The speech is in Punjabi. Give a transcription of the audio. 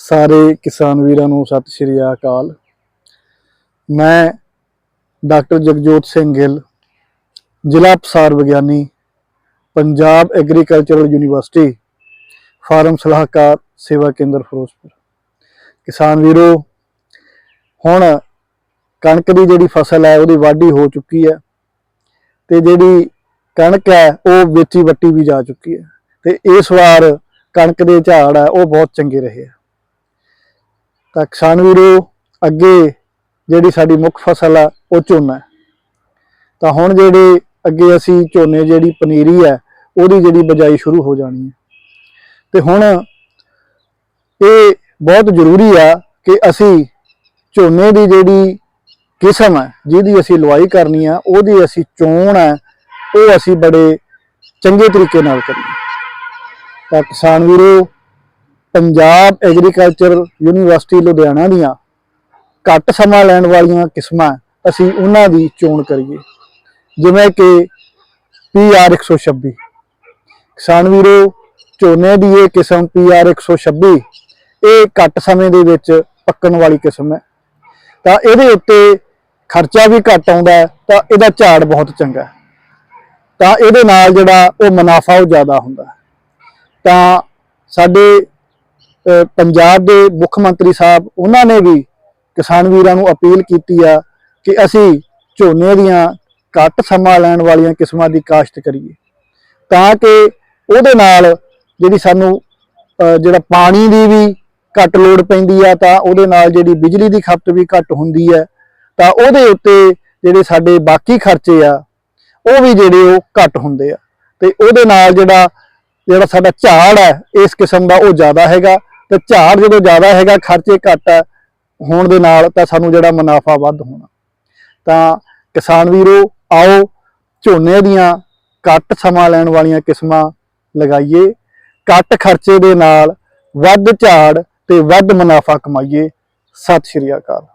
ਸਾਰੇ ਕਿਸਾਨ ਵੀਰਾਂ ਨੂੰ ਸਤਿ ਸ਼੍ਰੀ ਅਕਾਲ। ਮੈਂ ਡਾਕਟਰ ਜਗਜੋਤ ਸਿੰਘ ਗਿੱਲ, ਜ਼ਿਲ੍ਹਾ ਪਸਾਰ ਵਿਗਿਆਨੀ, ਪੰਜਾਬ ਐਗਰੀਕਲਚਰਲ ਯੂਨੀਵਰਸਿਟੀ ਫਾਰਮ ਸਲਾਹਕਾਰ, ਸੇਵਾ ਕੇਂਦਰ ਫਿਰੋਜ਼ਪੁਰ। ਕਿਸਾਨ ਵੀਰੋ, ਹੁਣ ਕਣਕ ਦੀ ਜਿਹੜੀ ਫਸਲ ਹੈ, ਉਹਦੀ ਵਾਢੀ ਹੋ ਚੁੱਕੀ ਹੈ ਤੇ ਜਿਹੜੀ ਕਣਕ ਹੈ, ਉਹ ਵੇਚੀ ਵੱਟੀ ਵੀ ਜਾ ਚੁੱਕੀ ਹੈ ਤੇ ਇਸ ਵਾਰ ਕਣਕ ਦੇ ਝਾੜ ਹੈ, ਉਹ ਬਹੁਤ ਚੰਗੇ ਰਹੇ ਆ ਤਾਂ ਕਿਸਾਨ ਵੀਰੋ, ਅੱਗੇ ਜਿਹੜੀ ਸਾਡੀ ਮੁੱਖ ਫਸਲ ਆ, ਉਹ ਝੋਨਾ ਹੈ। ਤਾਂ ਹੁਣ ਜਿਹੜੇ ਅੱਗੇ ਅਸੀਂ ਝੋਨੇ ਜਿਹੜੀ ਪਨੀਰੀ ਹੈ, ਉਹਦੀ ਜਿਹੜੀ ਬਜਾਈ ਸ਼ੁਰੂ ਹੋ ਜਾਣੀ ਹੈ। ਤੇ ਹੁਣ ਇਹ ਬਹੁਤ ਜ਼ਰੂਰੀ ਆ ਕਿ ਅਸੀਂ ਝੋਨੇ ਦੀ ਜਿਹੜੀ ਕਿਸਮ ਹੈ, ਜਿਹਦੀ ਅਸੀਂ ਲਵਾਈ ਕਰਨੀ ਆ, ਉਹਦੀ ਅਸੀਂ ਚੋਣ ਹੈ, ਉਹ ਅਸੀਂ ਬੜੇ ਚੰਗੇ ਤਰੀਕੇ ਨਾਲ ਕਰੀਏ। ਤਾਂ ਕਿਸਾਨ ਵੀਰੋ ਪੰਜਾਬ ਐਗਰੀਕਲਚਰ ਯੂਨੀਵਰਸਿਟੀ ਲੁਧਿਆਣਾ ਦੀਆਂ ਘੱਟ ਸਮਾਂ ਲੈਣ ਵਾਲੀਆਂ ਕਿਸਮਾਂ ਅਸੀਂ ਉਹਨਾਂ ਦੀ ਚੋਣ ਕਰੀਏ। ਜਿਵੇਂ ਕਿ PR 126 ਕਿਸਾਨ ਵੀਰੋ, ਝੋਨੇ ਦੀ ਇਹ ਕਿਸਮ PR 126 ਇਹ ਘੱਟ ਸਮੇਂ ਦੇ ਵਿੱਚ ਪੱਕਣ ਵਾਲੀ ਕਿਸਮ ਹੈ। ਤਾਂ ਇਹਦੇ ਉੱਤੇ ਖਰਚਾ ਵੀ ਘੱਟ ਆਉਂਦਾ ਤਾਂ ਇਹਦਾ ਝਾੜ ਬਹੁਤ ਚੰਗਾ ਤਾਂ ਇਹਦੇ ਨਾਲ ਜਿਹੜਾ ਉਹ ਮੁਨਾਫਾ ਉਹ ਜ਼ਿਆਦਾ ਹੁੰਦਾ ਤਾਂ ਸਾਡੇ ਪੰਜਾਬ ਦੇ ਮੁੱਖ ਮੰਤਰੀ ਸਾਹਿਬ, ਉਹਨਾਂ ਨੇ ਵੀ ਕਿਸਾਨ ਵੀਰਾਂ ਨੂੰ ਅਪੀਲ ਕੀਤੀ ਆ ਕਿ ਅਸੀਂ ਝੋਨੇ ਦੀਆਂ ਘੱਟ ਸਮਾਂ ਲੈਣ ਵਾਲੀਆਂ ਕਿਸਮਾਂ ਦੀ ਕਾਸ਼ਤ ਕਰੀਏ। ਤਾਂ ਕਿ ਉਹਦੇ ਨਾਲ ਜਿਹੜੀ ਸਾਨੂੰ ਜਿਹੜਾ ਪਾਣੀ ਦੀ ਵੀ ਘੱਟ ਲੋੜ ਪੈਂਦੀ ਆ, ਤਾਂ ਉਹਦੇ ਨਾਲ ਜਿਹੜੀ ਬਿਜਲੀ ਦੀ ਖਪਤ ਵੀ ਘੱਟ ਹੁੰਦੀ ਹੈ ਤਾਂ ਉਹਦੇ ਉੱਤੇ ਜਿਹੜੇ ਸਾਡੇ ਬਾਕੀ ਖਰਚੇ ਆ, ਉਹ ਵੀ ਜਿਹੜੇ ਉਹ ਘੱਟ ਹੁੰਦੇ ਆ। ਤੇ ਉਹਦੇ ਨਾਲ ਜਿਹੜਾ ਜਿਹੜਾ ਸਾਡਾ ਝਾੜ ਹੈ ਇਸ ਕਿਸਮ ਦਾ ਉਹ ਜ਼ਿਆਦਾ ਹੈਗਾ। ਤੇ ਝਾੜ ਜਦੋਂ ਜ਼ਿਆਦਾ ਹੈਗਾ, ਖਰਚੇ ਘੱਟ ਹੋਣ ਦੇ ਨਾਲ ਤਾਂ ਸਾਨੂੰ ਜਿਹੜਾ ਮੁਨਾਫਾ ਵੱਧ ਹੋਣਾ। ਤਾਂ ਕਿਸਾਨ ਵੀਰੋ, ਆਓ ਝੋਨੇ ਦੀਆਂ ਘੱਟ ਸਮਾਂ ਲੈਣ ਵਾਲੀਆਂ ਕਿਸਮਾਂ ਲਗਾਈਏ। ਘੱਟ ਖਰਚੇ ਦੇ ਨਾਲ ਵੱਧ ਝਾੜ ਤੇ ਵੱਧ ਮੁਨਾਫਾ ਕਮਾਈਏ। ਸਤਿ ਸ਼੍ਰੀ ਅਕਾਲ।